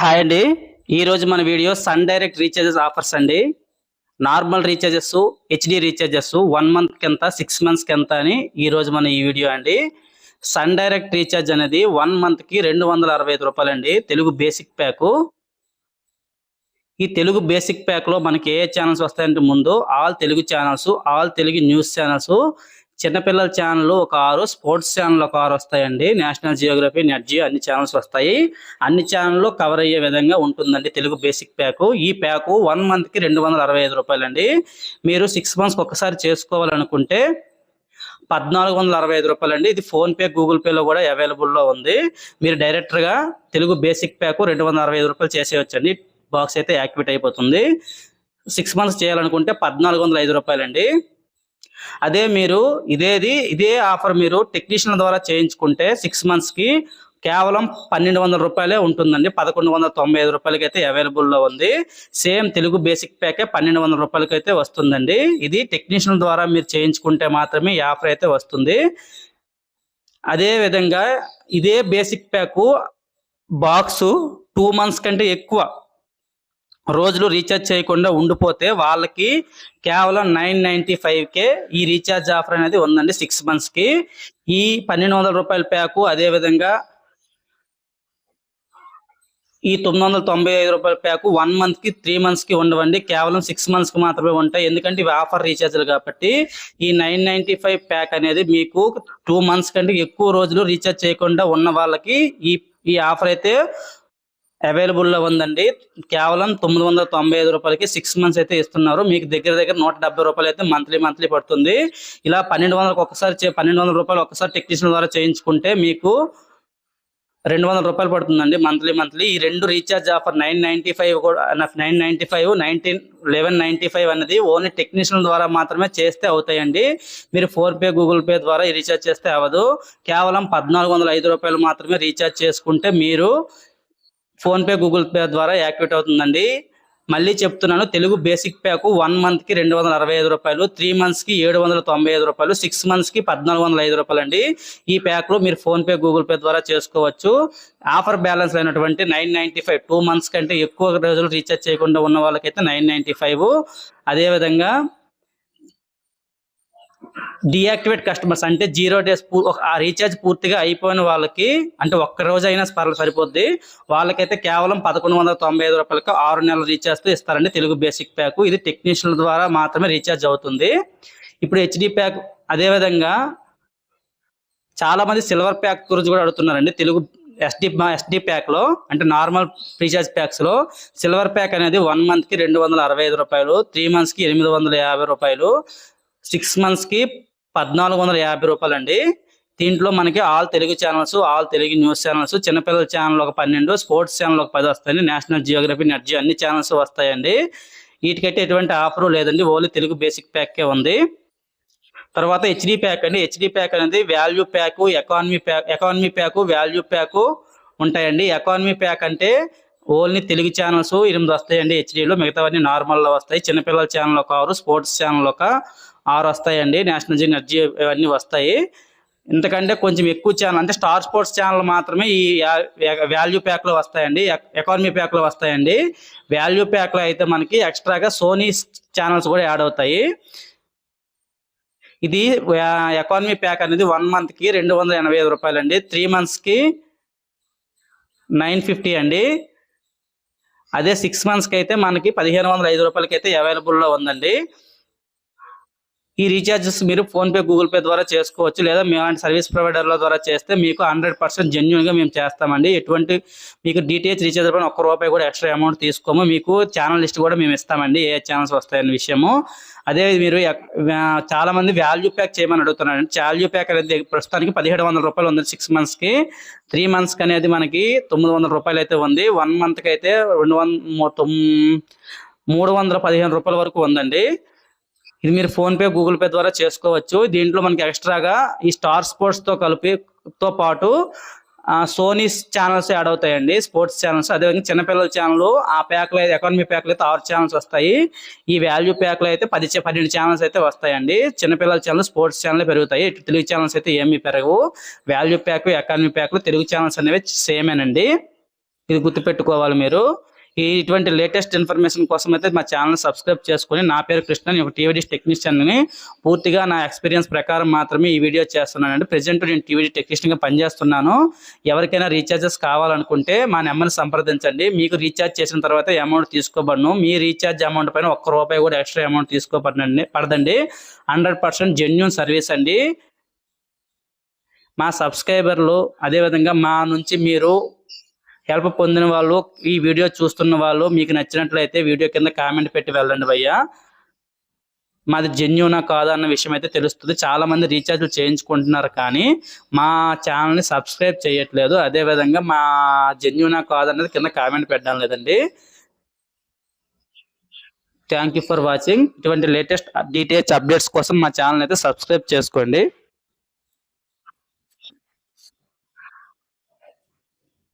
Hi అండి. ఈరోజు మన video Sun Direct recharges offers అండి. Normal recharges HD recharges one మంత్కి ఎంత సిక్స్ మంత్స్కి ఎంత అని ఈరోజు మన ఈ వీడియో అండి. సన్ డైరెక్ట్ రీఛార్జ్ అనేది వన్ మంత్కి రెండు వందల అరవై ఐదు రూపాయలు అండి తెలుగు బేసిక్ ప్యాకు. ఈ తెలుగు బేసిక్ ప్యాక్లో మనకి ఏ ఛానల్స్ వస్తాయంటే ముందు all Telugu channels all Telugu news channels చిన్నపిల్లల ఛానల్ ఒక ఆరు స్పోర్ట్స్ ఛానల్ ఒక ఆరు వస్తాయండి. నేషనల్ జియోగ్రఫీ నెట్ జియో అన్ని ఛానల్స్ వస్తాయి. అన్ని ఛానల్లో కవర్ అయ్యే విధంగా ఉంటుందండి తెలుగు బేసిక్ ప్యాక్. ఈ ప్యాక్ వన్ మంత్కి రెండు వందల అరవై ఐదు రూపాయలండి. మీరు సిక్స్ మంత్స్కి ఒకసారి చేసుకోవాలనుకుంటే పద్నాలుగు వందల అరవై ఐదు రూపాయలు అండి ఇది ఫోన్పే గూగుల్ పేలో కూడా అవైలబుల్లో ఉంది. మీరు డైరెక్ట్గా తెలుగు బేసిక్ ప్యాక్ రెండు వందల అరవై ఐదు రూపాయలు చేసేయచ్చండి. బాక్స్ అయితే యాక్టివేట్ అయిపోతుంది. సిక్స్ మంత్స్ చేయాలనుకుంటే పద్నాలుగు వందల ఐదు రూపాయలండి. అదే మీరు ఇదేది ఇదే ఆఫర్ మీరు టెక్నీషియన్ ద్వారా చేయించుకుంటే సిక్స్ మంత్స్కి కేవలం పన్నెండు వందల రూపాయలే ఉంటుందండి. పదకొండు వందల తొంభై ఐదు రూపాయలకి అయితే అవైలబుల్లో ఉంది. సేమ్ తెలుగు బేసిక్ ప్యాకే పన్నెండు వందల రూపాయలకి అయితే వస్తుందండి. ఇది టెక్నీషియన్ ద్వారా మీరు చేయించుకుంటే మాత్రమే ఈ ఆఫర్ అయితే వస్తుంది. అదే విధంగా ఇదే basic pack box two months కంటే ఎక్కువ రోజులు రీఛార్జ్ చేయకుండా ఉండిపోతే వాళ్ళకి కేవలం నైన్ నైన్టీ ఫైవ్కే ఈ రీఛార్జ్ ఆఫర్ అనేది ఉందండి సిక్స్ మంత్స్కి ఈ పన్నెండు వందల రూపాయల ప్యాకు అదే విధంగా ఈ తొమ్మిది వందల తొంభై ఐదు రూపాయల ప్యాకు వన్ మంత్కి త్రీ మంత్స్కి ఉండవండి. కేవలం సిక్స్ మంత్స్కి మాత్రమే ఉంటాయి. ఎందుకంటే ఇవి ఆఫర్ రీఛార్జ్లు కాబట్టి ఈ నైన్ నైన్టీ ఫైవ్ ప్యాక్ అనేది మీకు టూ మంత్స్ కంటే ఎక్కువ రోజులు రీఛార్జ్ చేయకుండా ఉన్న వాళ్ళకి ఈ ఈ ఆఫర్ అయితే అవైలబుల్లో ఉందండి. కేవలం తొమ్మిది వందల తొంభై ఐదు రూపాయలకి సిక్స్ మంత్స్ అయితే ఇస్తున్నారు. మీకు దగ్గర దగ్గర నూట డెబ్బై రూపాయలు అయితే మంత్లీ మంత్లీ పడుతుంది. ఇలా పన్నెండు వందలకు ఒకసారి చే- పన్నెండు వందల రూపాయలు ఒకసారి టెక్నీషియన్ ద్వారా చేయించుకుంటే మీకు రెండు వందల రూపాయలు పడుతుందండి మంత్లీ మంత్లీ ఈ రెండు recharge offer nine ninety five కూడా nine ninety five nineteen eleven ninety five అనేది ఓన్లీ టెక్నీషియన్ ద్వారా మాత్రమే చేస్తే అవుతాయండి. మీరు ఫోన్ పే గూగుల్ పే ద్వారా ఈ రీఛార్జ్ చేస్తే అవ్వదు. కేవలం పద్నాలుగు వందల ఐదు రూపాయలు మాత్రమే రీఛార్జ్ చేసుకుంటే మీరు ఫోన్ పే గూగుల్ పే ద్వారా యాక్టివేట్ అవుతుందండి. మళ్ళీ చెప్తున్నాను తెలుగు బేసిక్ ప్యాక్ వన్ మంత్కి రెండు వందల అరవై ఐదు రూపాయలు త్రీ మంత్స్కి ఏడు వందల తొంభై ఐదు రూపాయలు సిక్స్ మంత్స్కి పద్నాలుగు వందల ఐదు రూపాయలు అండి ఈ ప్యాక్లో మీరు ఫోన్పే గూగుల్ పే ద్వారా చేసుకోవచ్చు. ఆఫర్ బ్యాలెన్స్ అయినటువంటి nine ninety five two months కంటే ఎక్కువ రోజులు రీఛార్జ్ చేయకుండా ఉన్న వాళ్ళకైతే నైన్ నైన్టీ ఫైవ్. అదేవిధంగా డియాక్టివేట్ కస్టమర్స్ అంటే జీరో డేస్ ఆ రీఛార్జ్ పూర్తిగా అయిపోయిన వాళ్ళకి అంటే ఒక్క రోజు అయినా పర్ల సరిపోద్ది. వాళ్ళకైతే కేవలం పదకొండు వందల తొంభై ఐదు రూపాయలకు ఆరు నెలల రీఛార్జ్తో ఇస్తారండి తెలుగు బేసిక్ ప్యాక్ ఇది టెక్నీషియన్ ద్వారా మాత్రమే రీఛార్జ్ అవుతుంది. ఇప్పుడు హెచ్డి ప్యాక్ అదేవిధంగా చాలామంది సిల్వర్ ప్యాక్ గురించి కూడా అడుగుతున్నారండి. తెలుగు ఎస్డి ఎస్డి ప్యాక్లో అంటే నార్మల్ రీఛార్జ్ ప్యాక్స్లో సిల్వర్ ప్యాక్ అనేది వన్ మంత్కి రెండు వందల అరవై ఐదు రూపాయలు త్రీ మంత్స్కి ఎనిమిది వందల యాభై రూపాయలు సిక్స్ మంత్స్కి పద్నాలుగు వందల యాభై రూపాయలు అండి దీంట్లో మనకి all Telugu channels all Telugu news channels చిన్నపిల్లల ఛానల్ ఒక పన్నెండు స్పోర్ట్స్ ఛానల్ ఒక పది వస్తాయండి. నేషనల్ జియోగ్రఫీ నెట్ జియో అన్ని ఛానల్స్ వస్తాయండి. వీటికైతే ఎటువంటి ఆఫర్ లేదండి. ఓన్లీ తెలుగు బేసిక్ ప్యాకే ఉంది. తర్వాత హెచ్డి ప్యాక్ అండి. హెచ్డి ప్యాక్ అనేది value pack economy pack economy pack value pack ఉంటాయండి. ఎకానమీ ప్యాక్ అంటే ఓన్లీ తెలుగు ఛానల్స్ ఎనిమిది వస్తాయండి హెచ్డీలో. మిగతావన్నీ నార్మల్లో వస్తాయి. చిన్నపిల్లల ఛానల్ ఒక ఆరు స్పోర్ట్స్ ఛానల్ ఒక ఆరు వస్తాయండి. నేషనల్ జీ ఎనర్జీ ఇవన్నీ వస్తాయి. ఇంతకంటే కొంచెం ఎక్కువ ఛానల్ అంటే స్టార్ స్పోర్ట్స్ ఛానల్ మాత్రమే ఈ వాల్యూ ప్యాక్లో వస్తాయండి. ఎకానమీ ప్యాక్లో వస్తాయండి. వాల్యూ ప్యాక్లో అయితే మనకి ఎక్స్ట్రాగా సోనీ ఛానల్స్ కూడా యాడ్ అవుతాయి. ఇది ఎకానమీ ప్యాక్ అనేది వన్ మంత్కి రెండు వందల ఎనభై ఐదు రూపాయలు అండి త్రీ మంత్స్కి నైన్ ఫిఫ్టీ అండి. అదే సిక్స్ మంత్స్కి అయితే మనకి పదిహేను వందల ఐదు రూపాయలకి అయితే అవైలబుల్లో ఉందండి. ఈ రీఛార్జెస్ మీరు ఫోన్పే గూగుల్ పే ద్వారా చేసుకోవచ్చు లేదా మేలాంటి సర్వీస్ ప్రొవైడర్ల ద్వారా చేస్తే మీకు హండ్రెడ్ పర్సెంట్ జెన్యున్గా మేము చేస్తామండి. ఎటువంటి మీకు డిటిహెచ్ రీఛార్జ్ పైన ఒక్క రూపాయి కూడా ఎక్స్ట్రా అమౌంట్ తీసుకోము. మీకు ఛానల్ లిస్ట్ కూడా మేము ఇస్తామండి ఏ ఛానల్స్ వస్తాయనే విషయము. అదే మీరు ఎక్- చాలా మంది వాల్యూ ప్యాక్ చేయమని అడుగుతున్నారు వాల్యూ ప్యాక్ అనేది ప్రస్తుతానికి పదిహేడు వందల రూపాయలు ఉంది సిక్స్ మంత్స్కి. త్రీ మంత్స్కి అనేది మనకి తొమ్మిది వందల రూపాయలు అయితే ఉంది. వన్ మంత్కి అయితే రెండు వంద మూడు వందల పదిహేను రూపాయల వరకు ఉందండి. ఇది మీరు ఫోన్పే గూగుల్ పే ద్వారా చేసుకోవచ్చు. దీంట్లో మనకి ఎక్స్ట్రాగా ఈ స్టార్ స్పోర్ట్స్తో కలిపి తో పాటు సోనీ ఛానల్స్ యాడ్ అవుతాయండి. Sports channels. అదేవిధంగా చిన్నపిల్లల ఛానల్ ఆ ప్యాక్ అయితే ఎకానమీ ప్యాక్లు అయితే ఆరు ఛానల్స్ వస్తాయి. ఈ వాల్యూ ప్యాక్లో అయితే పది పన్నెండు ఛానల్స్ అయితే వస్తాయండి. చిన్నపిల్లల ఛానల్ స్పోర్ట్స్ ఛానల్ పెరుగుతాయి. ఇటు తెలుగు ఛానల్స్ అయితే ఏమీ పెరగవు. వాల్యూ ప్యాక్ ఎకానమీ ప్యాక్లు తెలుగు ఛానల్స్ అనేవి సేమేనండి ఇది గుర్తుపెట్టుకోవాలి మీరు. ఈ ఇటువంటి లేటెస్ట్ ఇన్ఫర్మేషన్ కోసం అయితే మా ఛానల్ సబ్స్క్రైబ్ చేసుకొని నా పేరు కృష్ణ నేను ఒక టీవీడీ టెక్నీషియన్ని. పూర్తిగా నా ఎక్స్పీరియన్స్ ప్రకారం మాత్రమే ఈ వీడియో చేస్తున్నానండి. ప్రెజెంట్ నేను టీవీ టెక్నీషియన్గా పనిచేస్తున్నాను. ఎవరికైనా రీఛార్జెస్ కావాలనుకుంటే మా నెంబర్ని సంప్రదించండి. మీకు రీఛార్జ్ చేసిన తర్వాత అమౌంట్ తీసుకోబడను. మీ రీఛార్జ్ అమౌంట్ పైన ఒక్క రూపాయి కూడా ఎక్స్ట్రా అమౌంట్ తీసుకోబడండి పడదండి. హండ్రెడ్ పర్సెంట్ జెన్యున్ సర్వీస్ అండి. మా సబ్స్క్రైబర్లు అదేవిధంగా మా నుంచి మీరు హెల్ప్ పొందిన వాళ్ళు ఈ వీడియో చూస్తున్న వాళ్ళు మీకు నచ్చినట్లయితే వీడియో కింద కామెంట్ పెట్టి వెళ్ళండి భయ్యా. మాది జెన్యునా కాదా అన్న విషయం అయితే తెలుస్తుంది. చాలా మంది రీఛార్జ్లు చేయించుకుంటున్నారు కానీ మా ఛానల్ని సబ్స్క్రైబ్ చేయట్లేదు. అదేవిధంగా మా జెన్యునా అనేది కింద కామెంట్ పెట్టడం లేదండి. థ్యాంక్ యూ ఫర్ వాచింగ్ ఇటువంటి లేటెస్ట్ డీటెయిల్స్ అప్డేట్స్ కోసం మా ఛానల్ అయితే సబ్స్క్రైబ్ చేసుకోండి.